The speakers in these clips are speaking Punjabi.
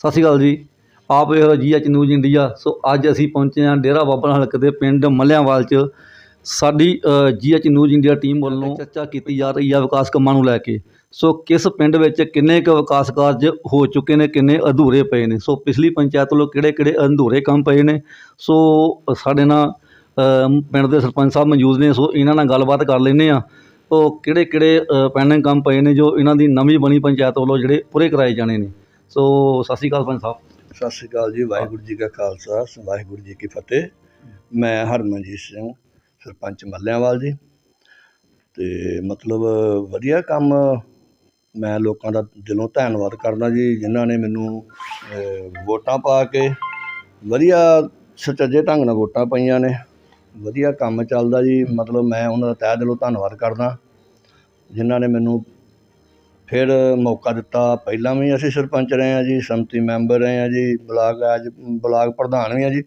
ਸਤਿ ਸ਼੍ਰੀ ਅਕਾਲ ਜੀ। ਆਪ ਇਹ ਜੀ ਐਚ ਨਿਊਜ਼ ਇੰਡੀਆ। ਸੋ ਅੱਜ ਅਸੀਂ ਪਹੁੰਚੇ ਹਾਂ ਡੇਰਾ ਬਾਬਾ ਨਾਨਕ ਹਲਕੇ ਦੇ ਪਿੰਡ ਮੱਲਿਆਂਵਾਲ 'ਚ। ਸਾਡੀ ਜੀ ਐਚ ਨਿਊਜ਼ ਇੰਡੀਆ ਟੀਮ ਵੱਲੋਂ ਚਰਚਾ ਕੀਤੀ ਜਾ ਰਹੀ ਹੈ ਵਿਕਾਸ ਕੰਮਾਂ ਨੂੰ ਲੈ ਕੇ। ਸੋ ਕਿਸ ਪਿੰਡ ਵਿੱਚ ਕਿੰਨੇ ਕੁ ਵਿਕਾਸ ਕਾਰਜ ਹੋ ਚੁੱਕੇ ਨੇ ਕਿੰਨੇ ਅਧੂਰੇ ਪਏ ਨੇ? ਸੋ ਪਿਛਲੀ ਪੰਚਾਇਤ ਵੱਲੋਂ ਕਿਹੜੇ ਕਿਹੜੇ ਅਧੂਰੇ ਕੰਮ ਪਏ ਨੇ? ਸੋ ਸਾਡੇ ਨਾਲ ਪਿੰਡ ਦੇ ਸਰਪੰਚ ਸਾਹਿਬ ਮੌਜੂਦ ਨੇ ਸੋ ਇਹਨਾਂ ਨਾਲ ਗੱਲਬਾਤ ਕਰ ਲੈਂਦੇ ਆ ਉਹ ਕਿਹੜੇ ਕਿਹੜੇ ਪੈਂਡਿੰਗ ਕੰਮ ਪਏ ਨੇ ਜੋ ਇਹਨਾਂ ਦੀ ਨਵੀਂ ਬਣੀ ਪੰਚਾਇਤ ਵੱਲੋਂ ਜਿਹੜੇ ਪੂਰੇ ਕਰਾਏ ਜਾਣੇ ਨੇ? ਸੋ ਸਤਿ ਸ਼੍ਰੀ ਅਕਾਲ ਪੰਜ ਸਾਹਿਬ। ਸਤਿ ਸ੍ਰੀ ਅਕਾਲ ਜੀ, ਵਾਹਿਗੁਰੂ ਜੀ ਕਾ ਖਾਲਸਾ, ਵਾਹਿਗੁਰੂ ਜੀ ਕੀ ਫਤਿਹ। ਮੈਂ ਹਰਮਨਜੀਤ ਸਿੰਘ, ਸਰਪੰਚ ਮੱਲਿਆਂਵਾਲ ਜੀ। ਤੇ ਮਤਲਬ ਵਧੀਆ ਕੰਮ ਮੈਂ ਲੋਕਾਂ ਦਾ ਦਿਲੋਂ ਧੰਨਵਾਦ ਕਰਦਾ ਜੀ, ਜਿਨ੍ਹਾਂ ਨੇ ਮੈਨੂੰ ਵੋਟਾਂ ਪਾ ਕੇ ਵਧੀਆ ਸੁਚੱਜੇ ਢੰਗ ਨਾਲ ਵੋਟਾਂ ਪਾਈਆਂ ਨੇ। ਵਧੀਆ ਕੰਮ ਚੱਲਦਾ ਜੀ, ਮਤਲਬ ਮੈਂ ਉਹਨਾਂ ਦਾ ਤਹਿ ਦਿਲੋਂ ਧੰਨਵਾਦ ਕਰਦਾ। ਜਿਨ੍ਹਾਂ ਨੇ ਮੈਨੂੰ ਫਿਰ ਮੌਕਾ ਦਿੱਤਾ। ਪਹਿਲਾਂ ਵੀ ਅਸੀਂ ਸਰਪੰਚ ਰਹੇ ਹਾਂ ਜੀ ਸੰਮਤੀ ਮੈਂਬਰ ਰਹੇ ਹਾਂ ਜੀ ਬਲਾਕ ਅੱਜ ਬਲਾਕ ਪ੍ਰਧਾਨ ਵੀ ਹਾਂ ਜੀ।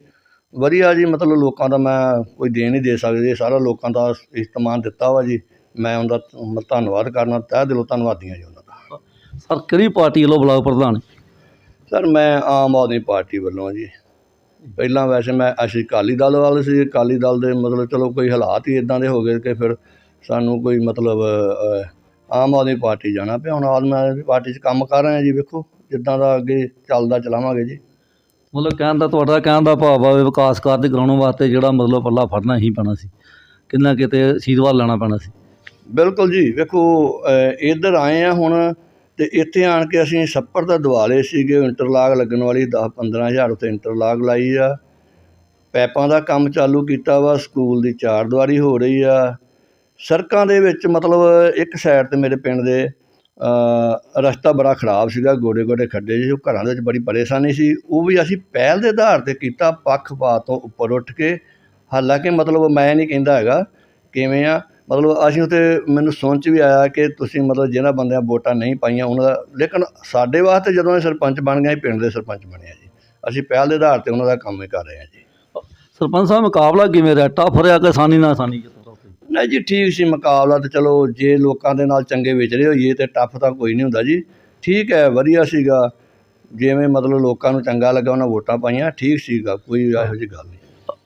ਵਧੀਆ ਜੀ ਮਤਲਬ ਲੋਕਾਂ ਦਾ ਮੈਂ ਕੋਈ ਦੇ ਨਹੀਂ ਦੇ ਸਕਦੇ ਸਾਰਾ ਲੋਕਾਂ ਦਾ ਇਸਤਮਾਨ ਦਿੱਤਾ ਵਾ ਜੀ। ਮੈਂ ਉਹਦਾ ਧ- ਧੰਨਵਾਦ ਕਰਨਾ ਤਹਿ ਦਿਲੋਂ ਧੰਨਵਾਦੀ ਹਾਂ ਜੀ ਉਹਨਾਂ ਦਾ। ਸਰ ਕਿਹੜੀ ਪਾਰਟੀ ਵੱਲੋਂ ਬਲਾਕ ਪ੍ਰਧਾਨ? ਸਰ ਮੈਂ ਆਮ ਆਦਮੀ ਪਾਰਟੀ ਵੱਲੋਂ ਜੀ। ਪਹਿਲਾਂ ਵੈਸੇ ਮੈਂ ਅਸੀਂ ਅਕਾਲੀ ਦਲ ਵਾਲੇ ਸੀ। ਅਕਾਲੀ ਦਲ ਦੇ ਮਤਲਬ ਚਲੋ ਕੋਈ ਹਾਲਾਤ ਹੀ ਇਦਾਂ ਦੇ ਹੋ ਗਏ ਕਿ ਫਿਰ ਸਾਨੂੰ ਕੋਈ ਮਤਲਬ ਆਮ ਆਦਮੀ ਪਾਰਟੀ ਜਾਣਾ ਪਿਆ। ਹੁਣ ਆਮ ਆਦਮੀ ਪਾਰਟੀ 'ਚ ਕੰਮ ਕਰ ਰਹੇ ਹਾਂ ਜੀ ਵੇਖੋ ਜਿੱਦਾਂ ਦਾ ਅੱਗੇ ਚੱਲਦਾ ਚਲਾਵਾਂਗੇ ਜੀ। ਮਤਲਬ ਕਹਿਣ ਦਾ ਤੁਹਾਡਾ ਕਹਿਣ ਦਾ ਭਾਵ ਆ ਵੀ ਵਿਕਾਸ ਕਾਰਜ ਕਰਾਉਣ ਵਾਸਤੇ ਜਿਹੜਾ ਮਤਲਬ ਪੱਲਾ ਫੜਨਾ ਹੀ ਪੈਣਾ ਸੀ। ਕਿੰਨਾ ਕਿਤੇ ਸੀਦਵਾਰ ਲੈਣਾ ਪੈਣਾ ਸੀ। ਬਿਲਕੁਲ ਜੀ ਵੇਖੋ ਇੱਧਰ ਆਏ ਆ ਹੁਣ ਤੇ ਇੱਥੇ ਆਣ ਕੇ ਅਸੀਂ ਛੱਪੜ ਦਾ ਦਿਵਾਲੇ ਸੀਗੇ। ਇੰਟਰਲਾਕ ਲੱਗਣ ਵਾਲੀ 10 15000 ਉੱਤੇ ਇੰਟਰਲਾਕ ਲਾਈ ਆ। ਪੈਪਾਂ ਦਾ ਕੰਮ ਚਾਲੂ ਕੀਤਾ ਵਾ ਸਕੂਲ ਦੀ ਚਾਰ ਦੀਵਾਰੀ ਹੋ ਰਹੀ ਆ। ਸੜਕਾਂ ਦੇ ਵਿੱਚ ਮਤਲਬ ਇੱਕ ਸਾਈਡ ਤੇ ਮੇਰੇ ਪਿੰਡ ਦੇ ਰਸਤਾ ਬੜਾ ਖਰਾਬ ਸੀਗਾ ਗੋਡੇ ਗੋਡੇ ਖੱਡੇ ਜਿਹੇ, ਉਹ ਘਰਾਂ ਦੇ ਵਿੱਚ ਬੜੀ ਪਰੇਸ਼ਾਨੀ ਸੀ। ਉਹ ਵੀ ਅਸੀਂ ਪਹਿਲ ਦੇ ਆਧਾਰ ਤੇ ਕੀਤਾ, ਪੱਖਪਾਤ ਤੋਂ ਉੱਪਰ ਉੱਠ ਕੇ। ਹਾਲਾਂਕਿ ਮਤਲਬ ਮੈਂ ਨਹੀਂ ਕਹਿੰਦਾ ਹੈਗਾ, ਕਿਵੇਂ ਆ, ਮਤਲਬ ਅਸੀਂ ਉੱਥੇ ਮੈਨੂੰ ਸੁਣ 'ਚ ਵੀ ਆਇਆ ਕਿ ਤੁਸੀਂ ਮਤਲਬ ਜਿਹਨਾਂ ਬੰਦਿਆਂ ਵੋਟਾਂ ਨਹੀਂ ਪਾਈਆਂ, ਉਹਨਾਂ ਦਾ, ਲੇਕਿਨ ਸਾਡੇ ਵਾਸਤੇ ਜਦੋਂ ਇਹ ਸਰਪੰਚ ਬਣ ਗਏ, ਅਸੀਂ ਪਿੰਡ ਦੇ ਸਰਪੰਚ ਬਣਿਆ ਜੀ। ਅਸੀਂ ਪਹਿਲ ਦੇ ਆਧਾਰ ਤੇ ਉਹਨਾਂ ਦਾ ਕੰਮ ਹੀ ਕਰ ਰਹੇ ਹਾਂ ਜੀ। ਸਰਪੰਚ ਸਾਹਿਬ, ਮੁਕਾਬਲਾ ਕਿਵੇਂ ਰਿਹਾ? ਟਫ ਰਿਹਾ ਕਿ ਆਸਾਨੀ ਨਾਲ, ਆਸਾਨੀ ਨਹੀਂ ਜੀ ਠੀਕ ਸੀ ਮੁਕਾਬਲਾ ਤੇ ਚਲੋ ਜੇ ਲੋਕਾਂ ਦੇ ਨਾਲ ਚੰਗੇ ਵਿਚਰੇ ਹੋਈਏ ਤੇ ਟੱਫ ਤਾਂ ਕੋਈ ਨਹੀਂ ਹੁੰਦਾ ਜੀ। ਠੀਕ ਹੈ ਵਧੀਆ ਸੀਗਾ। ਜਿਵੇਂ ਮਤਲਬ ਲੋਕਾਂ ਨੂੰ ਚੰਗਾ ਲੱਗਾ ਉਹਨਾਂ ਵੋਟਾਂ ਪਾਈਆਂ ਠੀਕ ਸੀਗਾ ਕੋਈ ਇਹੋ ਜਿਹੀ ਗੱਲ ਨਹੀਂ।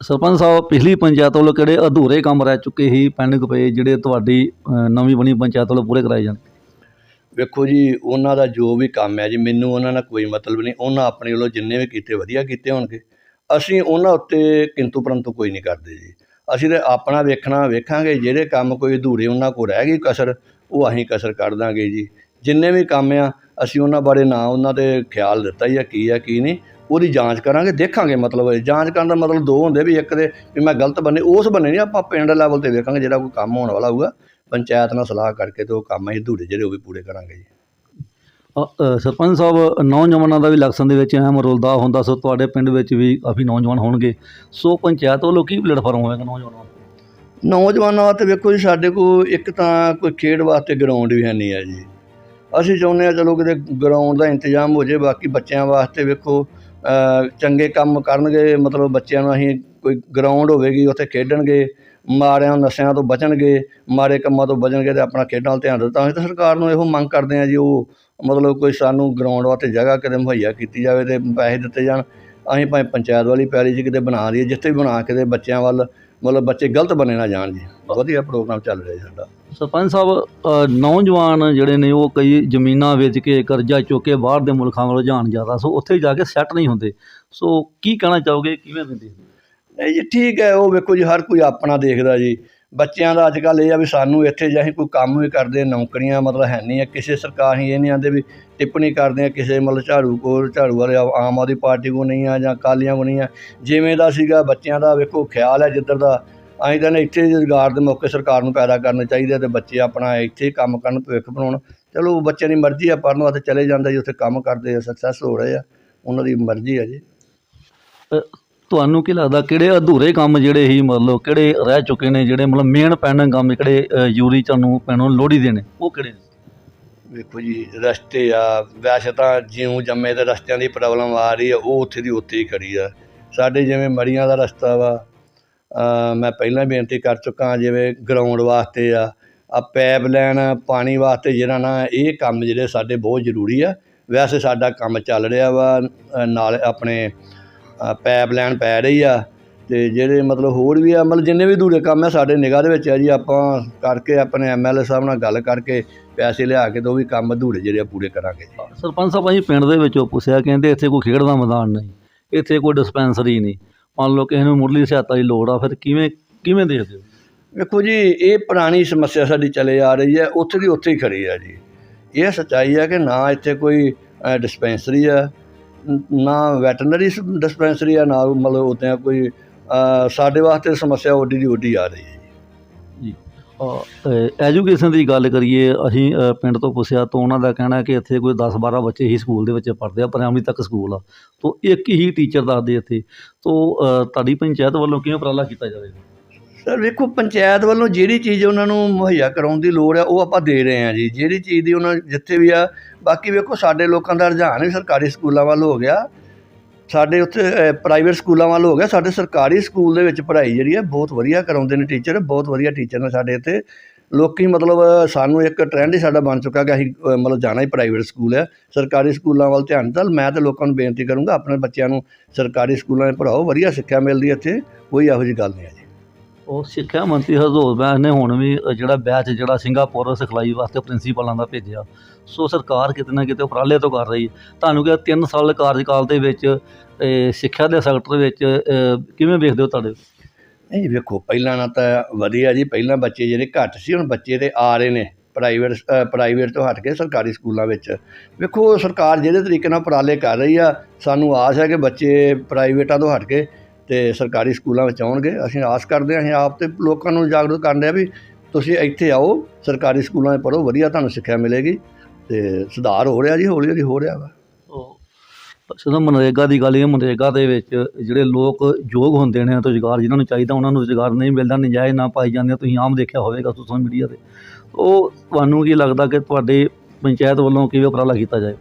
ਸਰਪੰਚ ਸਾਹਿਬ ਪਿਛਲੀ ਪੰਚਾਇਤ ਵੱਲੋਂ ਕਿਹੜੇ ਅਧੂਰੇ ਕੰਮ ਰਹਿ ਚੁੱਕੇ ਸੀ ਪੈਂਡਿੰਗ ਪਏ ਜਿਹੜੇ ਤੁਹਾਡੀ ਨਵੀਂ ਬਣੀ ਪੰਚਾਇਤ ਵੱਲੋਂ ਪੂਰੇ ਕਰਾਏ ਜਾਣ? ਵੇਖੋ ਜੀ ਉਹਨਾਂ ਦਾ ਜੋ ਵੀ ਕੰਮ ਹੈ ਜੀ ਮੈਨੂੰ ਉਹਨਾਂ ਨਾਲ ਕੋਈ ਮਤਲਬ ਨਹੀਂ। ਉਹਨਾਂ ਆਪਣੇ ਵੱਲੋਂ ਜਿੰਨੇ ਵੀ ਕੀਤੇ ਵਧੀਆ ਕੀਤੇ ਹੋਣਗੇ। ਅਸੀਂ ਉਹਨਾਂ ਉੱਤੇ ਕਿੰਤੂ ਪਰੰਤੂ ਕੋਈ ਨਹੀਂ ਕਰਦੇ ਜੀ। ਅਸੀਂ ਤੇ ਆਪਣਾ ਵੇਖਣਾ ਵੇਖਾਂਗੇ, ਜਿਹੜੇ ਕੰਮ ਕੋਈ ਅਧੂਰੇ ਉਹਨਾਂ ਕੋਲ ਰਹਿ ਗਈ ਕਸਰ, ਉਹ ਅਸੀਂ ਕਸਰ ਕੱਢ ਦਾਂਗੇ ਜੀ। ਜਿੰਨੇ ਵੀ ਕੰਮ ਆ, ਅਸੀਂ ਉਹਨਾਂ ਬਾਰੇ ਨਾ ਉਹਨਾਂ ਤੇ ਖਿਆਲ ਦਿੱਤਾ ਹੀ ਆ, ਕੀ ਆ, ਕੀ ਨਹੀਂ, ਉਹਦੀ ਜਾਂਚ ਕਰਾਂਗੇ, ਦੇਖਾਂਗੇ ਮਤਲਬ, ਜਾਂਚ ਕਰਨ ਦਾ ਮਤਲਬ ਦੋ ਹੁੰਦੇ ਵੀ ਇੱਕ ਦੇ ਵੀ ਮੈਂ ਗਲਤ ਬੰਨੇ, ਉਸ ਬੰਨੇ ਨਹੀਂ ਆਪਾਂ ਪਿੰਡ ਲੈਵਲ ਤੇ ਵੇਖਾਂਗੇ ਜਿਹੜਾ ਕੋਈ ਕੰਮ ਹੋਣ ਵਾਲਾ ਹੋਊਗਾ, ਪੰਚਾਇਤ ਨਾਲ ਸਲਾਹ ਕਰਕੇ ਤੇ ਉਹ ਕੰਮ ਅਸੀਂ ਅਧੂਰੇ ਜਿਹੜੇ ਉਹ ਵੀ ਪੂਰੇ ਕਰਾਂਗੇ ਜੀ। ਸਰਪੰਚ ਸਾਹਿਬ, ਨੌਜਵਾਨਾਂ ਦਾ ਵੀ ਇਲੈਕਸ਼ਨ ਦੇ ਵਿੱਚ ਅਹਿਮ ਰੋਲ ਦਾ ਹੁੰਦਾ, ਸੋ ਤੁਹਾਡੇ ਪਿੰਡ ਵਿੱਚ ਵੀ ਕਾਫੀ ਨੌਜਵਾਨ ਹੋਣਗੇ। ਸੋ ਪੰਚਾਇਤ ਵੱਲੋਂ ਕੀ ਪਲੇਟਫਾਰਮ ਹੋਵੇਗਾ ਨੌਜਵਾਨਾਂ ਨੌਜਵਾਨਾਂ ਵਾਸਤੇ ਵੇਖੋ ਜੀ, ਸਾਡੇ ਕੋਲ ਇੱਕ ਤਾਂ ਕੋਈ ਖੇਡ ਵਾਸਤੇ ਗਰਾਊਂਡ ਵੀ ਹੈ ਨਹੀਂ ਹੈ ਜੀ। ਅਸੀਂ ਚਾਹੁੰਦੇ ਆ ਚਲੋ ਕਿਤੇ ਗਰਾਊਂਡ ਦਾ ਇੰਤਜ਼ਾਮ ਹੋ ਜੇ ਬਾਕੀ ਬੱਚਿਆਂ ਵਾਸਤੇ ਵੇਖੋ ਚੰਗੇ ਕੰਮ ਕਰਨਗੇ, ਮਤਲਬ ਬੱਚਿਆਂ ਨੂੰ ਅਸੀਂ ਕੋਈ ਗਰਾਊਂਡ ਹੋਵੇਗੀ, ਉੱਥੇ ਖੇਡਣਗੇ ਮਾੜਿਆਂ ਨਸ਼ਿਆਂ ਤੋਂ ਬਚਣਗੇ ਮਾੜੇ ਕੰਮਾਂ ਤੋਂ ਬਚਣਗੇ ਤੇ ਆਪਣਾ ਖੇਡਾਂ ਵੱਲ ਧਿਆਨ ਦਿੱਤਾ। ਅਸੀਂ ਤਾਂ ਸਰਕਾਰ ਨੂੰ ਇਹੋ ਮੰਗ ਕਰਦੇ ਆ ਜੀ, ਉਹ ਮਤਲਬ ਕੋਈ ਸਾਨੂੰ ਗਰਾਊਂਡ ਵਾਸਤੇ ਜਗ੍ਹਾ ਕਿਤੇ ਮੁਹੱਈਆ ਕੀਤੀ ਜਾਵੇ ਤੇ ਪੈਸੇ ਦਿੱਤੇ ਜਾਣ ਅਸੀਂ ਭਾਵੇਂ ਪੰਚਾਇਤ ਵਾਲੀ ਪੈਲੀ 'ਚ ਕਿਤੇ ਬਣਾ ਦਈਏ ਜਿੱਥੇ ਵੀ ਬਣਾ ਕੇ ਤੇ ਬੱਚਿਆਂ ਵੱਲ ਮਤਲਬ ਬੱਚੇ ਗਲਤ ਬਣੇ ਨਾ ਜਾਣ ਜੀ। ਵਧੀਆ ਪ੍ਰੋਗਰਾਮ ਚੱਲ ਰਿਹਾ ਜੀ ਸਾਡਾ। ਸਰਪੰਚ ਸਾਹਿਬ ਨੌਜਵਾਨ ਜਿਹੜੇ ਨੇ ਉਹ ਕਈ ਜ਼ਮੀਨਾਂ ਵੇਚ ਕੇ ਕਰਜ਼ਾ ਚੁੱਕ ਕੇ ਬਾਹਰ ਦੇ ਮੁਲਕਾਂ ਵੱਲ ਜਾਣ ਜ਼ਿਆਦਾ ਸੋ ਉੱਥੇ ਜਾ ਕੇ ਸੈੱਟ ਨਹੀਂ ਹੁੰਦੇ। ਸੋ ਕੀ ਕਹਿਣਾ ਚਾਹੋਗੇ ਕਿਵੇਂ ਦਿੰਦੇ? ਨਹੀਂ ਜੀ ਠੀਕ ਹੈ ਉਹ ਵੇਖੋ ਜੀ ਹਰ ਕੋਈ ਆਪਣਾ ਦੇਖਦਾ ਜੀ। ਬੱਚਿਆਂ ਦਾ ਅੱਜ ਕੱਲ੍ਹ ਇਹ ਆ ਵੀ ਸਾਨੂੰ ਇੱਥੇ ਜੇ ਅਸੀਂ ਕੋਈ ਕੰਮ ਵੀ ਕਰਦੇ, ਨੌਕਰੀਆਂ ਮਤਲਬ ਹੈ ਨਹੀਂ ਆ, ਕਿਸੇ ਸਰਕਾਰ ਹੀ ਇਹ ਨਹੀਂ ਆਂਦੇ ਵੀ ਟਿੱਪਣੀ ਕਰਦੇ ਆ, ਕਿਸੇ ਮਤਲਬ ਝਾੜੂ ਕੋਲ, ਝਾੜੂ ਵਾਲੇ ਆਮ ਆਦਮੀ ਪਾਰਟੀ ਕੋ ਨਹੀਂ ਆ ਜਾਂ ਅਕਾਲੀਆਂ ਕੋ ਨਹੀਂ ਆ, ਜਿਵੇਂ ਦਾ ਸੀਗਾ ਬੱਚਿਆਂ ਦਾ ਵੇਖੋ ਖਿਆਲ ਹੈ ਜਿੱਧਰ ਦਾ, ਅਸੀਂ ਕਹਿੰਦੇ ਇੱਥੇ ਰੁਜ਼ਗਾਰ ਦੇ ਮੌਕੇ ਸਰਕਾਰ ਨੂੰ ਪੈਦਾ ਕਰਨੇ ਚਾਹੀਦੇ ਆ ਤੇ ਬੱਚੇ ਆਪਣਾ ਇੱਥੇ ਹੀ ਕੰਮ ਕਰਨ, ਭਵਿੱਖ ਬਣਾਉਣ। ਚਲੋ ਬੱਚਿਆਂ ਦੀ ਮਰਜ਼ੀ ਆ, ਪੜ੍ਹਨ ਵਾਸਤੇ ਚਲੇ ਜਾਂਦੇ ਜੀ, ਉੱਥੇ ਕੰਮ ਕਰਦੇ ਆ ਸਕਸੈਸ ਹੋ ਰਹੇ ਆ, ਉਹਨਾਂ ਦੀ ਮਰਜ਼ੀ ਆ ਜੀ। ਤੁਹਾਨੂੰ ਕੀ ਲੱਗਦਾ ਕਿਹੜੇ ਅਧੂਰੇ ਕੰਮ ਜਿਹੜੇ ਹੀ ਮਤਲਬ ਕਿਹੜੇ ਰਹਿ ਚੁੱਕੇ ਨੇ ਜਿਹੜੇ ਮਤਲਬ ਮੇਨ ਪੈਂਡਿੰਗ ਕੰਮ ਕਿਹੜੇ ਯੂਰੀ ਜ਼ਰੂਰੀ ਤੁਹਾਨੂੰ ਪੈਣੋਂ ਲੋੜੀ ਦੇ ਨੇ, ਉਹ ਕਿਹੜੇ ਨੇ? ਵੇਖੋ ਜੀ, ਰਸਤੇ ਆ, ਵੈਸੇ ਤਾਂ ਜਿਉਂ ਜੰਮੇ ਤੇ ਰਸਤਿਆਂ ਦੀ ਪ੍ਰੋਬਲਮ ਆ ਰਹੀ ਆ, ਉਹ ਉੱਥੇ ਦੀ ਉੱਥੇ ਹੀ ਖੜੀ ਆ। ਸਾਡੇ ਜਿਵੇਂ ਮੜੀਆਂ ਦਾ ਰਸਤਾ ਵਾ ਮੈਂ ਪਹਿਲਾਂ ਬੇਨਤੀ ਕਰ ਚੁੱਕਾ ਜਿਵੇਂ ਗਰਾਊਂਡ ਵਾਸਤੇ ਆ ਆ ਪੈਪ ਲਾਈਨ ਪਾਣੀ ਵਾਸਤੇ ਜਿਹੜਾ ਨਾ, ਇਹ ਕੰਮ ਜਿਹੜੇ ਸਾਡੇ ਬਹੁਤ ਜ਼ਰੂਰੀ ਆ। ਵੈਸੇ ਸਾਡਾ ਕੰਮ ਚੱਲ ਰਿਹਾ ਵਾ ਨਾਲ ਆਪਣੇ ਪਾਈਪਲਾਈਨ ਪੈ ਰਹੀ ਆ ਤੇ ਜਿਹੜੇ ਮਤਲਬ ਹੋਰ ਵੀ ਆ ਮਤਲਬ ਜਿੰਨੇ ਵੀ ਅਧੂਰੇ ਕੰਮ ਆ ਸਾਡੇ ਨਿਗਾਹ ਦੇ ਵਿੱਚ ਆ ਜੀ ਆਪਾਂ ਕਰਕੇ ਆਪਣੇ ਐਮਐਲਏ ਸਾਹਿਬ ਨਾਲ ਗੱਲ ਕਰਕੇ ਪੈਸੇ ਲਿਆ ਕੇ ਉਹ ਵੀ ਕੰਮ ਅਧੂਰੇ ਜਿਹੜੇ ਆ ਪੂਰੇ ਕਰਾਂਗੇ ਸਰਪੰਚ ਸਾਹਿਬ ਅਸੀਂ ਪਿੰਡ ਦੇ ਵਿੱਚੋਂ ਪੁੱਛਿਆ ਕਹਿੰਦੇ ਇੱਥੇ ਕੋਈ ਖੇਡ ਦਾ ਮੈਦਾਨ ਨਹੀਂ ਇੱਥੇ ਕੋਈ ਡਿਸਪੈਂਸਰੀ ਨਹੀਂ। ਮੰਨ ਲਓ ਕਿਸੇ ਨੂੰ ਮੁੱਢਲੀ ਸਹਾਇਤਾ ਦੀ ਲੋੜ ਆ ਫਿਰ ਕਿਵੇਂ ਕਿਵੇਂ ਦੇਖਦੇ ਹੋ? ਵੇਖੋ ਜੀ ਇਹ ਪੁਰਾਣੀ ਸਮੱਸਿਆ ਸਾਡੀ ਚਲੇ ਆ ਰਹੀ ਹੈ ਉੱਥੇ ਦੀ ਉੱਥੇ ਹੀ ਖੜੀ ਆ ਜੀ। ਇਹ ਸੱਚਾਈ ਹੈ ਕਿ ਨਾ ਇੱਥੇ ਕੋਈ ਡਿਸਪੈਂਸਰੀ ਆ ਨਾ ਵੈਟਰਨਰੀ ਡਿਸਪੈਂਸਰੀ ਆ, ਨਾ ਮਤਲਬ ਉੱਥੇ ਕੋਈ ਸਾਡੇ ਵਾਸਤੇ ਸਮੱਸਿਆ ਓਡੀ ਦੀ ਓਡੀ ਆ ਰਹੀ ਹੈ ਜੀ। ਐਜੂਕੇਸ਼ਨ ਦੀ ਗੱਲ ਕਰੀਏ, ਅਸੀਂ ਪਿੰਡ ਤੋਂ ਪੁੱਛਿਆ ਤਾਂ ਉਹਨਾਂ ਦਾ ਕਹਿਣਾ ਕਿ ਇੱਥੇ ਕੋਈ 10 12 ਬੱਚੇ ਹੀ ਸਕੂਲ ਦੇ ਵਿੱਚ ਪੜ੍ਹਦੇ ਆ, ਪ੍ਰਾਇਮਰੀ ਤੱਕ ਸਕੂਲ ਆ। ਤੋਂ ਇੱਕ ਹੀ ਟੀਚਰ ਦੱਸਦੇ ਇੱਥੇ। ਤੋਂ ਤੁਹਾਡੀ ਪੰਚਾਇਤ ਵੱਲੋਂ ਕਿਵੇਂ ਉਪਰਾਲਾ ਕੀਤਾ ਜਾਵੇਗਾ? ਸਰ, ਵੇਖੋ, ਪੰਚਾਇਤ ਵੱਲੋਂ ਜਿਹੜੀ ਚੀਜ਼ ਉਹਨਾਂ ਨੂੰ ਮੁਹੱਈਆ ਕਰਾਉਣ ਦੀ ਲੋੜ ਆ, ਉਹ ਆਪਾਂ ਦੇ ਰਹੇ ਹਾਂ ਜੀ। ਜਿਹੜੀ ਚੀਜ਼ ਦੀ ਉਹਨਾਂ ਜਿੱਥੇ ਵੀ ਆ, ਬਾਕੀ ਵੇਖੋ, ਸਾਡੇ ਲੋਕਾਂ ਦਾ ਰੁਝਾਨ ਵੀ ਸਰਕਾਰੀ ਸਕੂਲਾਂ ਵੱਲ ਹੋ ਗਿਆ। ਸਾਡੇ ਉੱਥੇ ਪ੍ਰਾਈਵੇਟ ਸਕੂਲਾਂ ਵੱਲ ਹੋ ਗਿਆ। ਸਾਡੇ ਸਰਕਾਰੀ ਸਕੂਲ ਦੇ ਵਿੱਚ ਪੜ੍ਹਾਈ ਜਿਹੜੀ ਹੈ ਬਹੁਤ ਵਧੀਆ ਕਰਾਉਂਦੇ ਨੇ ਟੀਚਰ ਬਹੁਤ ਵਧੀਆ ਟੀਚਰ ਨੇ ਸਾਡੇ ਇੱਥੇ। ਲੋਕੀ ਮਤਲਬ, ਸਾਨੂੰ ਇੱਕ ਟ੍ਰੈਂਡ ਹੀ ਸਾਡਾ ਬਣ ਚੁੱਕਾ ਕਿ ਅਸੀਂ ਮਤਲਬ ਜਾਣਾ ਹੀ ਪ੍ਰਾਈਵੇਟ ਸਕੂਲ ਹੈ ਸਰਕਾਰੀ ਸਕੂਲਾਂ ਵੱਲ ਧਿਆਨ ਦਲ ਮੈਂ ਤੇ ਲੋਕਾਂ ਨੂੰ ਬੇਨਤੀ ਕਰੂੰਗਾ, ਆਪਣੇ ਬੱਚਿਆਂ ਨੂੰ ਸਰਕਾਰੀ ਸਕੂਲਾਂ 'ਚ ਪੜ੍ਹਾਓ, ਵਧੀਆ ਸਿੱਖਿਆ ਮਿਲਦੀ ਇੱਥੇ, ਕੋਈ ਇਹੋ ਜਿਹੀ ਗੱਲ ਨਹੀਂ ਹੈ ਜੀ। ਉਹ ਸਿੱਖਿਆ ਮੰਤਰੀ ਹਰਜੋਤ ਬੈਂਸ ਨੇ ਹੁਣ ਵੀ ਜਿਹੜਾ ਬੈਚ ਜਿਹੜਾ ਸਿੰਗਾਪੁਰ ਸਿਖਲਾਈ ਵਾਸਤੇ ਪ੍ਰਿੰਸੀਪਲਾਂ ਦਾ ਭੇਜਿਆ। ਸੋ ਸਰਕਾਰ ਕਿਤੇ ਨਾ ਕਿਤੇ ਉਪਰਾਲੇ ਤੋਂ ਕਰ ਰਹੀ ਹੈ। ਤੁਹਾਨੂੰ ਕਿਹਾ 3 ਸਾਲ ਕਾਰਜਕਾਲ ਦੇ ਵਿੱਚ ਸਿੱਖਿਆ ਦੇ ਸੈਕਟਰ ਵਿੱਚ ਕਿਵੇਂ ਵੇਖਦੇ ਹੋ ਤੁਹਾਡੇ? ਨਹੀਂ, ਵੇਖੋ, ਪਹਿਲਾਂ ਨਾ ਤਾਂ ਵਧੀਆ ਜੀ। ਪਹਿਲਾਂ ਬੱਚੇ ਜਿਹੜੇ ਘੱਟ ਸੀ, ਹੁਣ ਬੱਚੇ ਤੇ ਆ ਰਹੇ ਨੇ। ਪ੍ਰਾਈਵੇਟ ਪ੍ਰਾਈਵੇਟ ਤੋਂ ਹਟ ਕੇ ਸਰਕਾਰੀ ਸਕੂਲਾਂ ਵਿੱਚ। ਵੇਖੋ ਸਰਕਾਰ ਜਿਹੜੇ ਤਰੀਕੇ ਨਾਲ ਉਪਰਾਲੇ ਕਰ ਰਹੀ ਆ, ਸਾਨੂੰ ਆਸ ਹੈ ਕਿ ਬੱਚੇ ਪ੍ਰਾਈਵੇਟਾਂ ਤੋਂ ਹਟ ਕੇ ਤੇ ਸਰਕਾਰੀ ਸਕੂਲਾਂ ਵਿੱਚ ਆਉਣਗੇ। ਅਸੀਂ ਆਸ ਕਰਦੇ ਹਾਂ, ਅਸੀਂ ਆਪ ਤੇ ਲੋਕਾਂ ਨੂੰ ਜਾਗਰੂਕ ਕਰਨ ਆ ਵੀ ਤੁਸੀਂ ਇੱਥੇ ਆਓ, ਸਰਕਾਰੀ ਸਕੂਲਾਂ 'ਚ ਪੜ੍ਹੋ, ਵਧੀਆ ਤੁਹਾਨੂੰ ਸਿੱਖਿਆ ਮਿਲੇਗੀ ਤੇ ਸੁਧਾਰ ਹੋ ਰਿਹਾ ਜੀ, ਹੌਲੀ ਹੌਲੀ ਹੋ ਰਿਹਾ ਵਾ। ਜਦੋਂ ਮਨਰੇਗਾ ਦੀ ਗੱਲ ਹੈ ਮਨਰੇਗਾ ਦੇ ਵਿੱਚ ਜਿਹੜੇ ਲੋਕ ਯੋਗ ਹੁੰਦੇ ਨੇ, ਰੁਜ਼ਗਾਰ ਜਿਨ੍ਹਾਂ ਨੂੰ ਚਾਹੀਦਾ, ਉਹਨਾਂ ਨੂੰ ਰੁਜ਼ਗਾਰ ਨਹੀਂ ਮਿਲਦਾ, ਨਜਾਇਜ਼ ਨਾ ਪਾਈ ਜਾਂਦੇ ਤੁਸੀਂ ਆਮ ਦੇਖਿਆ ਹੋਵੇਗਾ ਸੋਸ਼ਲ ਮੀਡੀਆ ਤੇ। ਉਹ ਤੁਹਾਨੂੰ ਕੀ ਲੱਗਦਾ ਕਿ ਤੁਹਾਡੇ ਪੰਚਾਇਤ ਵੱਲੋਂ ਕਿਵੇਂ ਉਪਰਾਲਾ ਕੀਤਾ ਜਾਏ?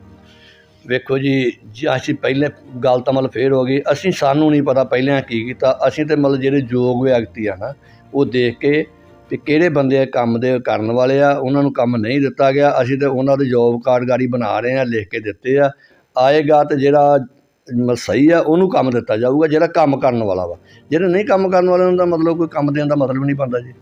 ਵੇਖੋ ਜੀ ਜੀ ਅਸੀਂ ਪਹਿਲੇ ਗੱਲ ਤਾਂ ਮਤਲਬ ਫੇਰ ਹੋ ਗਈ, ਅਸੀਂ ਸਾਨੂੰ ਨਹੀਂ ਪਤਾ ਪਹਿਲਾਂ ਕੀ ਕੀਤਾ, ਅਸੀਂ ਤੇ ਮਤਲਬ ਜਿਹੜੇ ਯੋਗ ਵਿਅਕਤੀ ਆ ਨਾ, ਉਹ ਦੇਖ ਕੇ ਵੀ ਕਿਹੜੇ ਬੰਦੇ ਕੰਮ ਦੇ ਕਰਨ ਵਾਲੇ ਆ, ਉਹਨਾਂ ਨੂੰ ਕੰਮ ਨਹੀਂ ਦਿੱਤਾ ਗਿਆ, ਅਸੀਂ ਤੇ ਉਹਨਾਂ ਦੇ ਜੋਬ ਕਾਰਡ ਗਾੜੀ ਬਣਾ ਰਹੇ ਆ, ਲਿਖ ਕੇ ਦਿੱਤੇ ਆ, ਆਏਗਾ ਤੇ ਜਿਹੜਾ ਮ- ਸਹੀ ਆ, ਉਹਨੂੰ ਕੰਮ ਦਿੱਤਾ ਜਾਊਗਾ, ਜਿਹੜਾ ਕੰਮ ਕਰਨ ਵਾਲਾ ਵਾ। ਜਿਹੜੇ ਨਹੀਂ ਕੰਮ ਕਰਨ ਵਾਲੇ ਉਹਨਾਂ ਦਾ ਮਤਲਬ ਕੋਈ ਕੰਮ ਦੇਣ ਦਾ ਮਤਲਬ ਨਹੀਂ ਬਣਦਾ ਜੀ।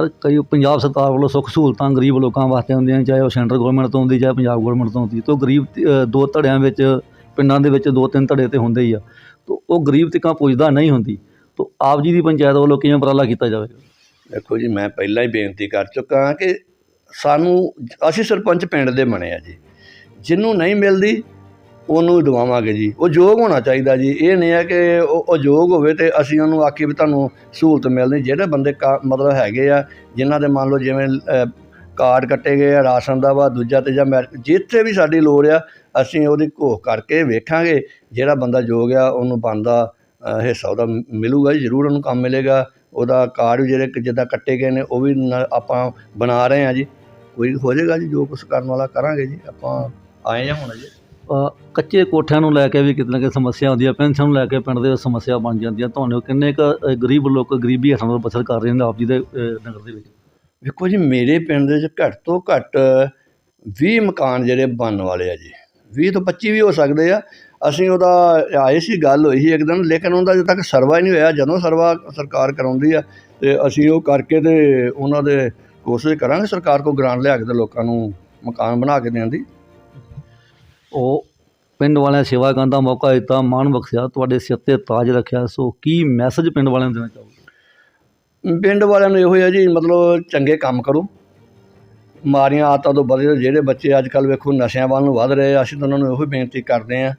ਪਰ ਕਈ ਪੰਜਾਬ ਸਰਕਾਰ ਵੱਲੋਂ ਸੁੱਖ ਸਹੂਲਤਾਂ ਗਰੀਬ ਲੋਕਾਂ ਵਾਸਤੇ ਹੁੰਦੀਆਂ ਚਾਹੇ ਉਹ ਸੈਂਟਰ ਗਵਰਨਮੈਂਟ ਤੋਂ ਹੁੰਦੀ ਚਾਹੇ ਪੰਜਾਬ ਗਵਰਨਮੈਂਟ ਤੋਂ ਹੁੰਦੀ। ਤੋਂ ਗਰੀਬ ਅ, ਦੋ ਧੜਿਆਂ ਵਿੱਚ ਪਿੰਡਾਂ ਦੇ ਵਿੱਚ ਦੋ ਤਿੰਨ ਧੜੇ ਤੇ ਹੁੰਦੇ ਹੀ ਆ। ਤੋਂ ਉਹ ਗਰੀਬ ਤੱਕਾਂ ਪੁੱਜਦਾ ਨਹੀਂ ਹੁੰਦੀ। ਤੋਂ ਆਪ ਜੀ ਦੀ ਪੰਚਾਇਤ ਵੱਲੋਂ ਕਿਵੇਂ ਉਪਰਾਲਾ ਕੀਤਾ ਜਾਵੇਗਾ ਦੇਖੋ ਜੀ ਮੈਂ ਪਹਿਲਾਂ ਹੀ ਬੇਨਤੀ ਕਰ ਚੁੱਕਾ ਹਾਂ ਕਿ ਸਾਨੂੰ ਅਸੀਂ ਸਰਪੰਚ ਪਿੰਡ ਦੇ ਬਣੇ ਆ ਜੀ। ਜਿਹਨੂੰ ਨਹੀਂ ਮਿਲਦੀ ਉਹਨੂੰ ਦਵਾਵਾਂਗੇ ਜੀ। ਉਹ ਯੋਗ ਹੋਣਾ ਚਾਹੀਦਾ ਜੀ। ਇਹ ਨਹੀਂ ਹੈ ਕਿ ਉਹ ਯੋਗ ਹੋਵੇ ਤੇ ਅਸੀਂ ਉਹਨੂੰ ਆਖੀ ਵੀ ਤੁਹਾਨੂੰ ਸਹੂਲਤ ਮਿਲਣੀ ਜਿਹੜੇ ਬੰਦੇ ਕਾ ਮਤਲਬ ਹੈਗੇ ਆ, ਜਿਨ੍ਹਾਂ ਦੇ ਮੰਨ ਲਓ ਜਿਵੇਂ ਕਾਰਡ ਕੱਟੇ ਗਏ ਆ, ਰਾਸ਼ਨ ਦਾ ਵਾ, ਦੂਜਾ ਤੀਜਾ ਮੈਰ ਜਿੱਥੇ ਵੀ ਸਾਡੀ ਲੋੜ ਆ, ਅਸੀਂ ਉਹਦੀ ਘੋਖ ਕਰਕੇ ਵੇਖਾਂਗੇ। ਜਿਹੜਾ ਬੰਦਾ ਯੋਗ ਆ, ਉਹਨੂੰ ਬਣਦਾ ਹਿੱਸਾ ਉਹਦਾ ਮ- ਮਿਲੂਗਾ ਜੀ। ਜ਼ਰੂਰ ਉਹਨੂੰ ਕੰਮ ਮਿਲੇਗਾ। ਉਹਦਾ ਕਾਰਡ ਵੀ ਜਿਹੜੇ ਜਿੱਦਾਂ ਕੱਟੇ ਗਏ ਨੇ, ਉਹ ਵੀ ਆਪਾਂ ਬਣਾ ਰਹੇ ਹਾਂ ਜੀ। ਕੋਈ ਹੋ ਜਾਏਗਾ ਜੀ, ਜੋ ਕੁਛ ਕਰਨ ਵਾਲਾ ਕਰਾਂਗੇ ਜੀ। ਆਪਾਂ ਆਏ ਹਾਂ ਹੁਣ ਜੀ। ਕੱਚੇ ਕੋਠਿਆਂ ਨੂੰ ਲੈ ਕੇ ਵੀ ਕਿਤੇ ਨਾ ਕਿਤੇ ਸਮੱਸਿਆ ਆਉਂਦੀ ਹੈ ਪੈਨਸ਼ਨ ਨੂੰ ਲੈ ਕੇ ਪਿੰਡ ਦੇ ਵਿੱਚ ਸਮੱਸਿਆ ਬਣ ਜਾਂਦੀਆਂ ਤੁਹਾਨੂੰ ਕਿੰਨੇ ਕੁ ਗਰੀਬ ਲੋਕ, ਗਰੀਬੀ ਹੇਠਾਂ ਨਾਲ ਬਸਰ ਕਰ ਰਹੇ ਨੇ ਆਪ ਜੀ ਦੇ ਨਗਰ ਦੇ ਵਿੱਚ? ਵੇਖੋ ਜੀ, ਮੇਰੇ ਪਿੰਡ ਦੇ ਵਿੱਚ ਘੱਟ ਤੋਂ ਘੱਟ 20 ਮਕਾਨ ਜਿਹੜੇ ਬਣਨ ਵਾਲੇ ਆ ਜੀ। 20 ਤੋਂ 25 ਵੀ ਹੋ ਸਕਦੇ ਆ। ਅਸੀਂ ਉਹਦਾ ਆਏ ਸੀ, ਗੱਲ ਹੋਈ ਸੀ ਇੱਕ ਦਿਨ, ਲੇਕਿਨ ਉਹਦਾ ਅਜੇ ਤੱਕ ਸਰਵਾ ਹੀ ਨਹੀਂ ਹੋਇਆ। ਜਦੋਂ ਸਰਵਾ ਸਰਕਾਰ ਕਰਾਉਂਦੀ ਆ ਤੇ ਅਸੀਂ ਉਹ ਕਰਕੇ ਤੇ ਉਹਨਾਂ ਦੇ ਕੋਸ਼ਿਸ਼ ਕਰਾਂਗੇ ਸਰਕਾਰ ਕੋ ਗ੍ਰਾਂਟ ਲਿਆ ਕੇ ਤੇ ਲੋਕਾਂ ਨੂੰ ਮਕਾਨ ਬਣਾ ਕੇ ਦੇਣ ਦੀ। ਉਹ ਪਿੰਡ ਵਾਲਿਆਂ ਸੇਵਾ ਕਰਨ ਦਾ ਮੌਕਾ ਦਿੱਤਾ ਮਾਣ ਬਖਸ਼ਿਆ ਤੁਹਾਡੇ ਸਿਰ ਤੇ ਤਾਜ ਰੱਖਿਆ। ਸੋ ਕੀ ਮੈਸੇਜ ਪਿੰਡ ਵਾਲਿਆਂ ਨੂੰ ਦੇਣਾ ਚਾਹੋਗੇ? ਪਿੰਡ ਵਾਲਿਆਂ ਨੂੰ ਇਹੋ ਹੀ ਜੀ ਮਤਲਬ ਚੰਗੇ ਕੰਮ ਕਰੋ। ਮਾਰੀਆਂ ਆਦਤਾਂ ਤੋਂ ਬਚੋ ਜਿਹੜੇ ਬੱਚੇ ਅੱਜ ਕੱਲ੍ਹ ਵੇਖੋ ਨਸ਼ਿਆਂ ਵੱਲ ਨੂੰ ਵੱਧ ਰਹੇ ਆ ਅਸੀਂ ਤਾਂ ਉਹਨਾਂ ਨੂੰ ਇਹੋ ਹੀ ਬੇਨਤੀ ਕਰਦੇ ਆ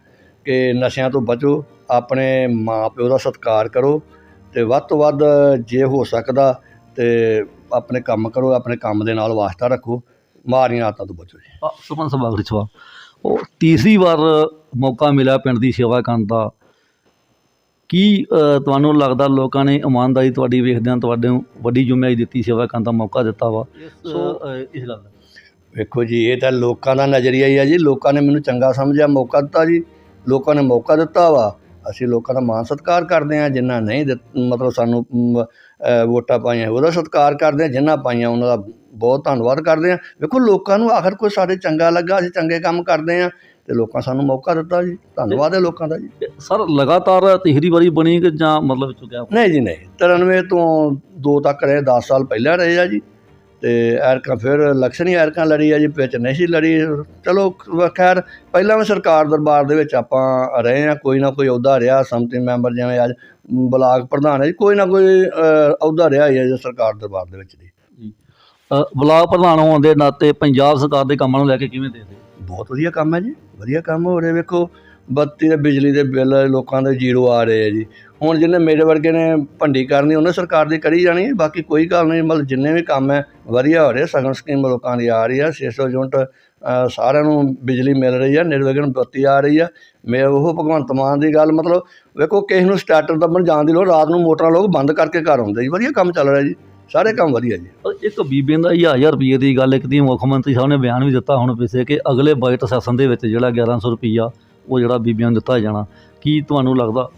ਕਿ ਨਸ਼ਿਆਂ ਤੋਂ ਬਚੋ ਆਪਣੇ ਮਾਂ ਪਿਓ ਦਾ ਸਤਿਕਾਰ ਕਰੋ ਤੇ ਵੱਧ ਤੋਂ ਵੱਧ ਜੇ ਹੋ ਸਕਦਾ ਤੇ ਆਪਣੇ ਕੰਮ ਕਰੋ ਆਪਣੇ ਕੰਮ ਦੇ ਨਾਲ ਵਾਸਤਾ ਰੱਖੋ ਮਾਰੀਆਂ ਆਦਤਾਂ ਤੋਂ ਬਚੋ ਜੀ। ਸਾਹਿਬ ਆਖਰੀ ਸਵਾਲ। ਉਹ ਤੀਸਰੀ ਵਾਰ ਮੌਕਾ ਮਿਲਿਆ ਪਿੰਡ ਦੀ ਸੇਵਾ ਕਰਨ ਦਾ। ਕੀ ਤੁਹਾਨੂੰ ਲੱਗਦਾ ਲੋਕਾਂ ਨੇ ਇਮਾਨਦਾਰੀ ਤੁਹਾਡੀ ਵੇਖਦਿਆਂ ਤੁਹਾਡੇ ਨੂੰ ਵੱਡੀ ਜ਼ਿੰਮੇਵਾਰੀ ਦਿੱਤੀ ਸੇਵਾ ਕਰਨ ਦਾ ਮੌਕਾ ਦਿੱਤਾ ਵਾ? ਸੋ ਇਸ ਗੱਲ ਦਾ। ਵੇਖੋ ਜੀ ਇਹ ਤਾਂ ਲੋਕਾਂ ਦਾ ਨਜ਼ਰੀਆ ਹੀ ਆ ਜੀ। ਲੋਕਾਂ ਨੇ ਮੈਨੂੰ ਚੰਗਾ ਸਮਝਿਆ ਮੌਕਾ ਦਿੱਤਾ ਜੀ। ਲੋਕਾਂ ਨੇ ਮੌਕਾ ਦਿੱਤਾ ਵਾ। ਅਸੀਂ ਲੋਕਾਂ ਦਾ ਮਾਣ ਸਤਿਕਾਰ ਕਰਦੇ ਹਾਂ ਜਿਨ੍ਹਾਂ ਨਹੀਂ ਮਤਲਬ ਸਾਨੂੰ ਵੋਟਾਂ ਪਾਈਆਂ ਉਹਦਾ ਸਤਿਕਾਰ ਕਰਦੇ ਹਾਂ ਜਿਨ੍ਹਾਂ ਪਾਈਆਂ ਉਹਨਾਂ ਦਾ ਬਹੁਤ ਧੰਨਵਾਦ ਕਰਦੇ ਹਾਂ। ਵੇਖੋ ਲੋਕਾਂ ਨੂੰ ਆਖਰ ਕੋਈ ਸਾਡੇ ਚੰਗਾ ਲੱਗਾ ਅਸੀਂ ਚੰਗੇ ਕੰਮ ਕਰਦੇ ਹਾਂ ਤੇ ਲੋਕਾਂ ਸਾਨੂੰ ਮੌਕਾ ਦਿੱਤਾ ਜੀ। ਧੰਨਵਾਦ ਹੈ ਲੋਕਾਂ ਦਾ ਜੀ। ਸਰ ਲਗਾਤਾਰ ਤੀਸਰੀ ਵਾਰੀ ਬਣੀ ਕਿ ਜਾਂ ਮਤਲਬ ਚੁੱਕਿਆ? ਨਹੀਂ ਜੀ ਨਹੀਂ। 93 ਤੋਂ 2 ਤੱਕ ਰਹੇ 10 ਸਾਲ ਪਹਿਲਾਂ ਰਹੇ ਆ ਜੀ। ਤੇ ਐਰਕਾਂ ਫਿਰ ਇਲੈਕਸ਼ਨ ਹੀ ਐਰਕਾਂ ਲੜੀ ਆ ਜੀ ਵਿੱਚ ਨਹੀਂ ਸੀ ਲੜੀ। ਚਲੋ ਖੈਰ ਪਹਿਲਾਂ ਵੀ ਸਰਕਾਰ ਦਰਬਾਰ ਦੇ ਵਿੱਚ ਆਪਾਂ ਰਹੇ ਆ ਕੋਈ ਨਾ ਕੋਈ ਅਹੁਦਾ ਰਿਹਾ ਸੰਮਤੀ ਮੈਂਬਰ ਜਿਵੇਂ ਅੱਜ ਬਲਾਕ ਪ੍ਰਧਾਨ ਹੈ ਜੀ ਕੋਈ ਨਾ ਕੋਈ ਅਹੁਦਾ ਰਿਹਾ ਹੀ ਹੈ ਜੀ ਸਰਕਾਰ ਦਰਬਾਰ ਦੇ ਵਿੱਚ ਜੀ। ਬਲਾਕ ਪ੍ਰਧਾਨ ਹੋਣ ਦੇ ਨਾਤੇ ਪੰਜਾਬ ਸਰਕਾਰ ਦੇ ਕੰਮਾਂ ਨੂੰ ਲੈ ਕੇ ਕਿਵੇਂ ਦੇਖਦੇ ਬਹੁਤ ਵਧੀਆ ਕੰਮ ਹੈ ਜੀ, ਵਧੀਆ ਕੰਮ ਹੋ ਰਿਹਾ, ਵੇਖੋ, ਬੱਤੀ ਤੇ ਬਿਜਲੀ ਦੇ ਬਿੱਲ ਲੋਕਾਂ ਦੇ ਜ਼ੀਰੋ ਆ ਰਹੇ ਆ ਜੀ। ਹੁਣ ਜਿਹਨੇ ਮੇਰੇ ਵਰਗੇ ਨੇ ਭੰਡੀ ਕਰਨੀ, ਉਹਨੇ ਸਰਕਾਰ ਦੀ ਕਰੀ ਜਾਣੀ ਹੈ, ਬਾਕੀ ਕੋਈ ਗੱਲ ਨਹੀਂ, ਮਤਲਬ ਜਿੰਨੇ ਵੀ ਕੰਮ ਹੈ, ਵਧੀਆ ਹੋ ਰਹੇ, ਸਗਨ ਸਕੀਮ ਲੋਕਾਂ ਦੀ ਆ ਰਹੀ ਆ 600 ਯੂਨਿਟ ਸਾਰਿਆਂ ਨੂੰ ਬਿਜਲੀ ਮਿਲ ਰਹੀ ਆ, ਨਿਰਵਿਘਨ ਬੱਤੀ ਆ ਰਹੀ ਆ। ਮੈਂ ਉਹ ਭਗਵੰਤ ਮਾਨ ਦੀ ਗੱਲ, ਮਤਲਬ ਵੇਖੋ, ਕਿਸੇ ਨੂੰ ਸਟਾਰਟਰ ਦੱਬਣ ਜਾਣ ਦੀ ਲੋੜ, ਰਾਤ ਨੂੰ ਮੋਟਰਾਂ ਲੋਕ ਬੰਦ ਕਰਕੇ ਘਰ ਆਉਂਦੇ ਜੀ, ਵਧੀਆ ਕੰਮ ਚੱਲ ਰਿਹਾ ਜੀ। ਸਾਰੇ ਕੰਮ ਵਧੀਆ ਜੀ। ਇੱਕ ਬੀਬੀਆਂ ਦਾ 1000 ਰੁਪਏ ਦੀ ਗੱਲ ਇੱਕ ਦੀ ਮੁੱਖ ਮੰਤਰੀ ਸਾਹਿਬ ਨੇ ਬਿਆਨ ਵੀ ਦਿੱਤਾ ਹੁਣ ਪਿੱਛੇ ਕਿ ਅਗਲੇ ਬਜਟ ਸੈਸ਼ਨ ਦੇ ਵਿੱਚ ਜਿਹੜਾ 1100 ਰੁਪਈਆ ਉਹ ਜਿਹੜਾ ਬੀਬੀਆਂ ਨੂੰ ਦਿੱਤਾ ਜਾਣਾ। ਕੀ ਤੁਹਾਨੂੰ ਲੱਗਦਾ?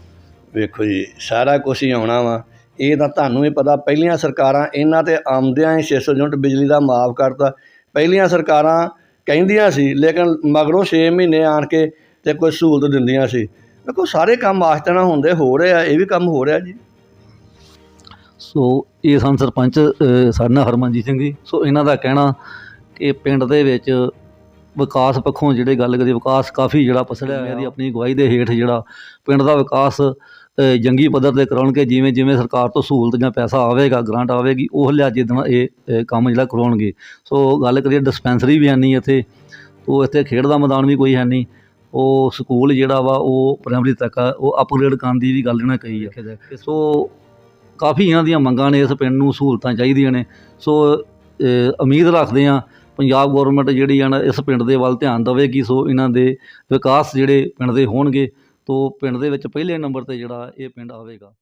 ਵੇਖੋ ਜੀ ਸਾਰਾ ਕੁਝ ਹੀ ਆਉਣਾ ਵਾ। ਇਹ ਤਾਂ ਤੁਹਾਨੂੰ ਵੀ ਪਤਾ ਪਹਿਲੀਆਂ ਸਰਕਾਰਾਂ ਇਹਨਾਂ ਤੇ ਆਉਂਦਿਆਂ ਹੀ 600 ਯੂਨਿਟ ਬਿਜਲੀ ਦਾ ਮਾਫ ਕਰਤਾ। ਪਹਿਲੀਆਂ ਸਰਕਾਰਾਂ ਕਹਿੰਦੀਆਂ ਸੀ ਲੇਕਿਨ ਮਗਰੋਂ 6 ਮਹੀਨੇ ਆਣ ਕੇ ਤੇ ਕੋਈ ਸਹੂਲਤ ਦਿੰਦੀਆਂ ਸੀ। ਵੇਖੋ ਸਾਰੇ ਕੰਮ ਆਸਤੇ ਨਾਲ ਹੁੰਦੇ ਹੋ ਰਹੇ ਆ ਇਹ ਵੀ ਕੰਮ ਹੋ ਰਿਹਾ ਜੀ। ਸੋ ਇਹ ਸਨ ਸਰਪੰਚ ਸਾਡੇ ਹਰਮਨਜੀਤ ਸਿੰਘ ਜੀ। ਸੋ ਇਹਨਾਂ ਦਾ ਕਹਿਣਾ ਕਿ ਪਿੰਡ ਦੇ ਵਿੱਚ ਵਿਕਾਸ ਪੱਖੋਂ ਜਿਹੜੇ ਗੱਲ ਕਰੀ ਵਿਕਾਸ ਕਾਫੀ ਜਿਹੜਾ ਪਸੜਿਆ ਹੋਇਆ ਦੀ ਆਪਣੀ ਅਗਵਾਈ ਦੇ ਹੇਠ ਜਿਹੜਾ ਪਿੰਡ ਦਾ ਵਿਕਾਸ ਜੰਗੀ ਪੱਧਰ ਤੇ ਕਰਾਉਣਗੇ ਜਿਵੇਂ ਜਿਵੇਂ ਸਰਕਾਰ ਤੋਂ ਸਹੂਲਤ ਜਾਂ ਪੈਸਾ ਆਵੇਗਾ ਗ੍ਰਾਂਟ ਆਵੇਗੀ ਉਹ ਲਿਹਾਜ਼ੇ ਦੇ ਨਾਲ ਇਹ ਕੰਮ ਜਿਹੜਾ ਕਰਵਾਉਣਗੇ ਸੋ ਗੱਲ ਕਰੀਏ ਡਿਸਪੈਂਸਰੀ ਵੀ ਹੈ ਨਹੀਂ ਇੱਥੇ ਉਹ ਇੱਥੇ ਖੇਡ ਦਾ ਮੈਦਾਨ ਵੀ ਕੋਈ ਹੈ ਨਹੀਂ। ਉਹ ਸਕੂਲ ਜਿਹੜਾ ਵਾ ਉਹ ਪ੍ਰਾਇਮਰੀ ਤੱਕ ਉਹ ਅਪਗ੍ਰੇਡ ਕਰਨ ਦੀ ਵੀ ਗੱਲ ਇਹਨਾਂ ਕਹੀ ਆ। ਸੋ ਕਾਫੀ ਇਹਨਾਂ ਦੀਆਂ ਮੰਗਾਂ ਨੇ ਇਸ ਪਿੰਡ ਨੂੰ, ਸਹੂਲਤਾਂ ਚਾਹੀਦੀਆਂ ਨੇ। ਸੋ ਉਮੀਦ ਰੱਖਦੇ ਹਾਂ ਪੰਜਾਬ ਗਵਰਨਮੈਂਟ ਜਿਹੜੀ ਆ ਨਾ, ਇਸ ਪਿੰਡ ਦੇ ਵੱਲ ਧਿਆਨ ਦੇਵੇਗੀ। ਸੋ, ਇਹਨਾਂ ਦੇ ਵਿਕਾਸ ਜਿਹੜੇ ਪਿੰਡ ਦੇ ਹੋਣਗੇ, ਤੋ ਪਿੰਡ ਦੇ ਵਿੱਚ ਪਹਿਲੇ ਨੰਬਰ ਤੇ ਜਿਹੜਾ ਇਹ ਪਿੰਡ ਆਵੇਗਾ।